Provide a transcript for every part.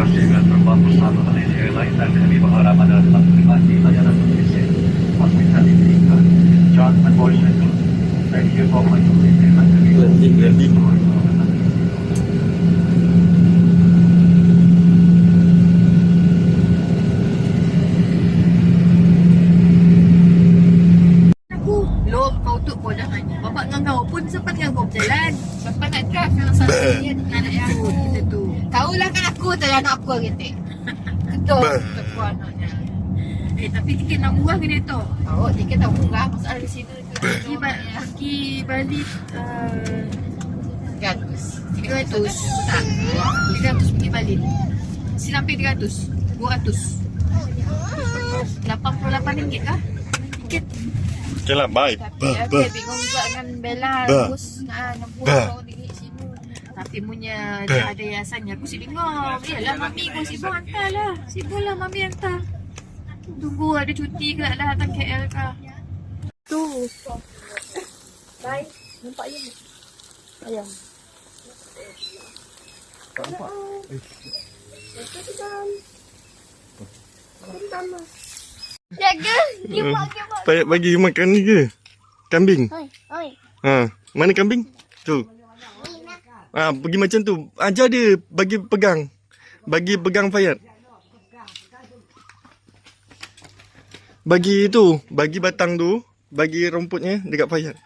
kasih dengan terbang bersama Malaysia Airlines dan kami berharap anda tetap menikmati layanan Malaysia. Hospitality tingkat. John and Washington. Thank you for participating. Landing, landing. hanya Bapak dengan kau pun sempat dengan kau berjalan Sempat nak draft yang salah Ada anak aku lagi tak Ketuk Ketuk anaknya Eh tapi tiket nak murah ke dia tu Oh tiket tak murah Masalah di sini Pergi, ba- pergi balik uh, 300 300 Tak 300 pergi balik Sini sampai 300 200 RM88 kah? Tiket Okay lah, bye. tapi Ba, aku ba. bingung juga dengan Bella Ba. Terus nak nak buat Tapi punya dia ada yayasannya. Aku si bingung Yalah mami kau sibuk hantar lah. Sibuk lah mami hantar. Tunggu ada cuti ke tak lah datang KL kah Tu. Bye Nampak je ni. Ayam. Jaga. Gemak gemak Payat bagi makan ni ke? Kambing? Oi oi. Ha, mana kambing? Tu. Ha, pergi macam tu. Ajar dia bagi pegang. Bagi pegang Fayat. Bagi tu, bagi batang tu, bagi rumputnya dekat Fayat.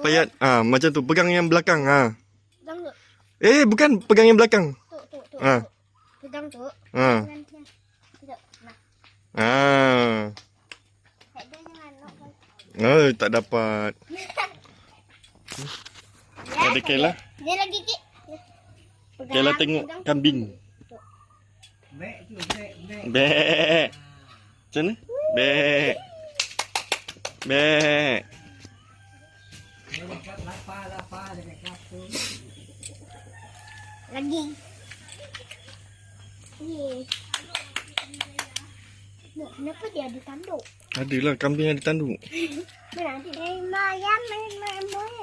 Fayat, ah ha, macam tu. Pegang yang belakang. Ha. Pegang tu. Eh, bukan pegang yang belakang. Tu, tu, tu. Ha. Pegang tu. Ha. Pegang tu. Ha. Nak. Oh, tak dapat. Ada Kayla? Dia lagi Kayla tengok kambing. Bek. Macam mana? Bek. Bek. Lagi. Ni. Nak, kenapa dia ada tanduk? Adalah kambing ada tanduk. Mana ayam.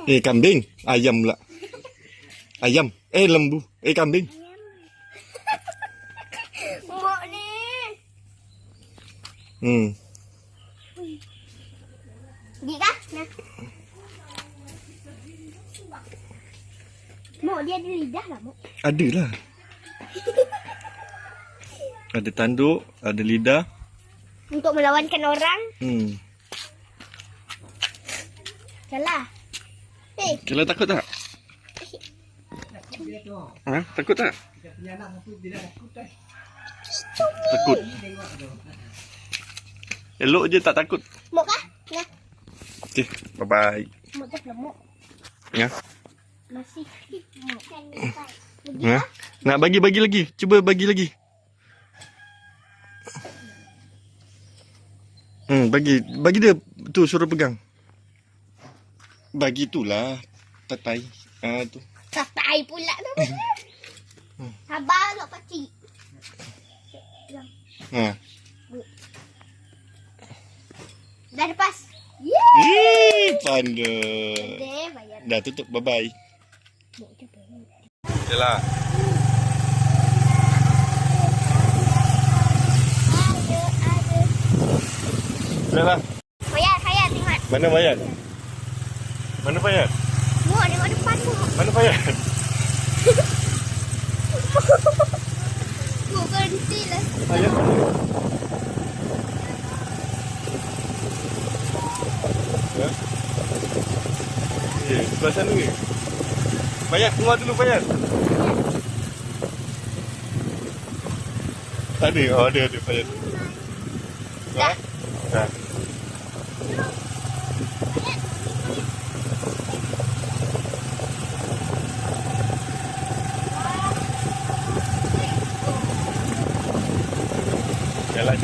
Eh kambing, ayam pula. Ayam. Eh lembu. Eh kambing. Mak ni. Hmm. Pergi kah? Nah. Mak dia ada lidah lah, Mak. Adalah. Ada tanduk, ada lidah. Untuk melawankan orang. Hmm. Salah. Eh, Kela takut tak? Ha? Takut tak? Takut. Elok je tak takut. Mak kah? Nah. Okay, bye-bye. Mak dah lemuk. Ya. Masih. Ha? Nak bagi-bagi lagi. Cuba bagi lagi. Hmm, bagi bagi dia tu suruh pegang. Bagi tu lah. Tatai. Ah tu. Tatai pula tu. Sabar nak pakcik. Ha. Dah lepas. Pandai. Deh, bayar. Dah tutup. Bye-bye. Yalah. Ada. Yalah. Bayar, saya tengok. Mana Fayat? Mana Fayat? Mana Fayat? Mak berhenti lah. Fayat. Ya. Eh, sebelah sana ke? Fayat, keluar dulu Fayat. Tak ada? Oh, ada, ada Fayat. Dah. Dah.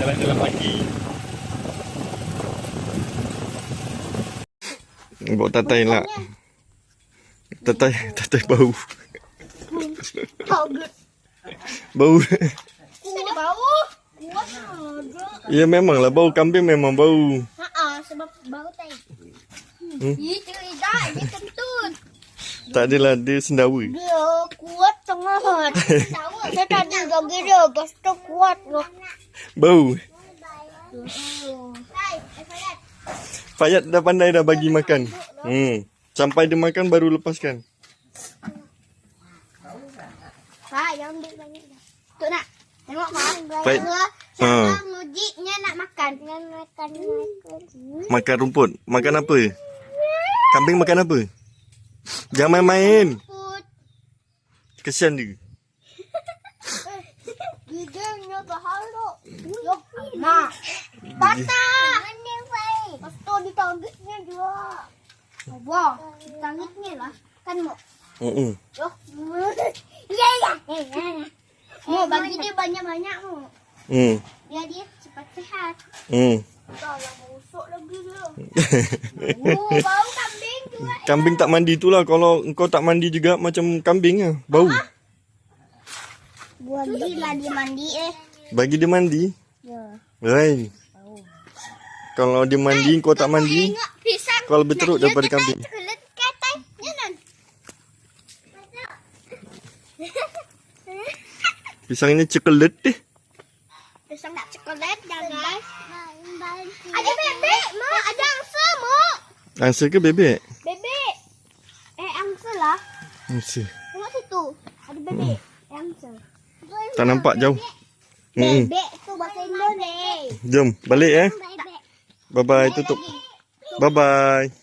Jalan-jalan jalan pagi. Bawa tatai lah. Tatai, tatai bau. Bau. Bau. Ya memanglah bau kambing memang bau. Ha sebab bau tai. Hmm? Tak adalah dia sendawa. Dia kuat sangat. Saya tadi bagi dia. Lepas tu kuat. loh. Bau. Fayat dah pandai dah bagi makan. Hmm. Sampai dia makan baru lepaskan. Pak, yang ambil banyak dah. Tuk nak. Tengok, Pak. Baik. Saya Ha. ha. mujiknya nak makan. Nak makan, makan. Makan rumput. Makan apa? Kambing makan apa? Jangan main-main. Kesian dia. Mak. Patah. Wah, ditangkitnya lah. Kan, Mak? Hmm. Loh. Ya, ya. Eh, ya, ya. Mak, bagi dia banyak-banyak, Mak. Hmm. Biar dia cepat sihat. Hmm. Dah lah, busuk lagi dia. Oh, bau kambing tak mandi tu lah. Kalau engkau tak mandi juga macam kambing lah. Bau. Buat gila dia mandi eh. Bagi dia mandi. Ya. Hai. Kalau dia mandi, kau tak mandi. Pisang. Kau lebih teruk daripada kambing. Ya, non. Pisangnya coklat deh. Pisang tak coklat dah, guys. Ada bebek, Mak. Ada angsa, Mak. Angsa ke bebek? Bebek. Lah. Tengok situ. Ada bebek. Eh, angsa. Tak nampak jauh. Hmm. Bebek tu bahasa Indonesia. Jom, balik eh. Bebek. Bye-bye, tutup. Bye-bye.